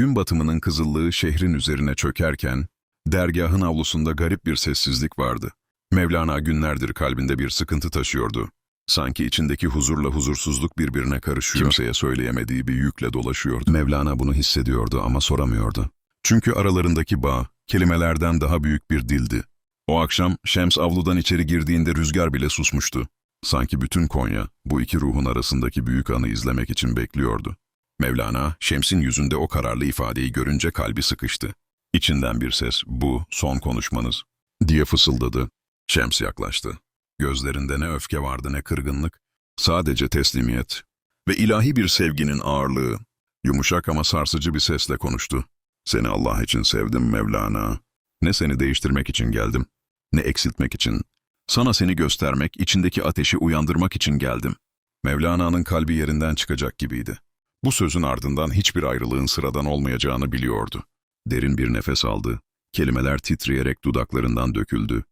Gün batımının kızıllığı şehrin üzerine çökerken, dergahın avlusunda garip bir sessizlik vardı. Mevlana günlerdir kalbinde bir sıkıntı taşıyordu. Sanki içindeki huzurla huzursuzluk birbirine karışıyor. Kimseye söyleyemediği bir yükle dolaşıyordu. Mevlana bunu hissediyordu ama soramıyordu. Çünkü aralarındaki bağ, kelimelerden daha büyük bir dildi. O akşam Şems avludan içeri girdiğinde rüzgar bile susmuştu. Sanki bütün Konya, bu iki ruhun arasındaki büyük anı izlemek için bekliyordu. Mevlana, Şems'in yüzünde o kararlı ifadeyi görünce kalbi sıkıştı. İçinden bir ses, bu son konuşmanız, diye fısıldadı. Şems yaklaştı. Gözlerinde ne öfke vardı ne kırgınlık, sadece teslimiyet ve ilahi bir sevginin ağırlığı. Yumuşak ama sarsıcı bir sesle konuştu. Seni Allah için sevdim Mevlana. Ne seni değiştirmek için geldim, ne eksiltmek için. Sana seni göstermek, içindeki ateşi uyandırmak için geldim. Mevlana'nın kalbi yerinden çıkacak gibiydi. Bu sözün ardından hiçbir ayrılığın sıradan olmayacağını biliyordu. Derin bir nefes aldı. Kelimeler titreyerek dudaklarından döküldü.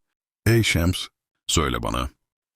Ey Şems, söyle bana,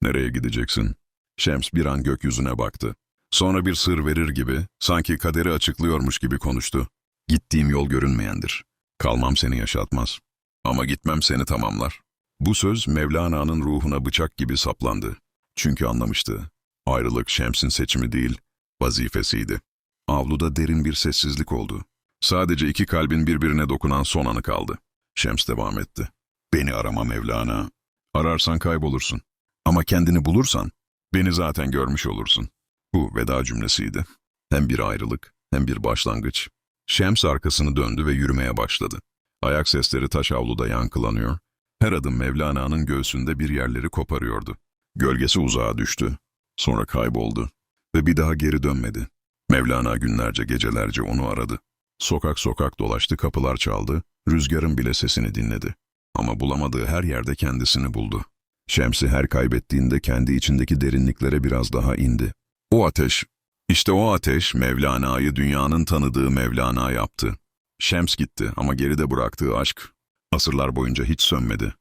nereye gideceksin? Şems bir an gökyüzüne baktı. Sonra bir sır verir gibi, sanki kaderi açıklıyormuş gibi konuştu. Gittiğim yol görünmeyendir. Kalmam seni yaşatmaz. Ama gitmem seni tamamlar. Bu söz Mevlana'nın ruhuna bıçak gibi saplandı. Çünkü anlamıştı. Ayrılık Şems'in seçimi değil, vazifesiydi. Avluda derin bir sessizlik oldu. Sadece iki kalbin birbirine dokunan son anı kaldı. Şems devam etti. Beni arama Mevlana. Ararsan kaybolursun. Ama kendini bulursan, beni zaten görmüş olursun. Bu veda cümlesiydi. Hem bir ayrılık, hem bir başlangıç. Şems arkasını döndü ve yürümeye başladı. Ayak sesleri taş avluda yankılanıyor. Her adım Mevlana'nın göğsünde bir yerleri koparıyordu. Gölgesi uzağa düştü. Sonra kayboldu. Ve bir daha geri dönmedi. Mevlana günlerce gecelerce onu aradı. Sokak sokak dolaştı, kapılar çaldı, rüzgarın bile sesini dinledi. Ama bulamadığı her yerde kendisini buldu. Şems'i her kaybettiğinde kendi içindeki derinliklere biraz daha indi. O ateş, işte o ateş Mevlana'yı dünyanın tanıdığı Mevlana yaptı. Şems gitti ama geride bıraktığı aşk asırlar boyunca hiç sönmedi.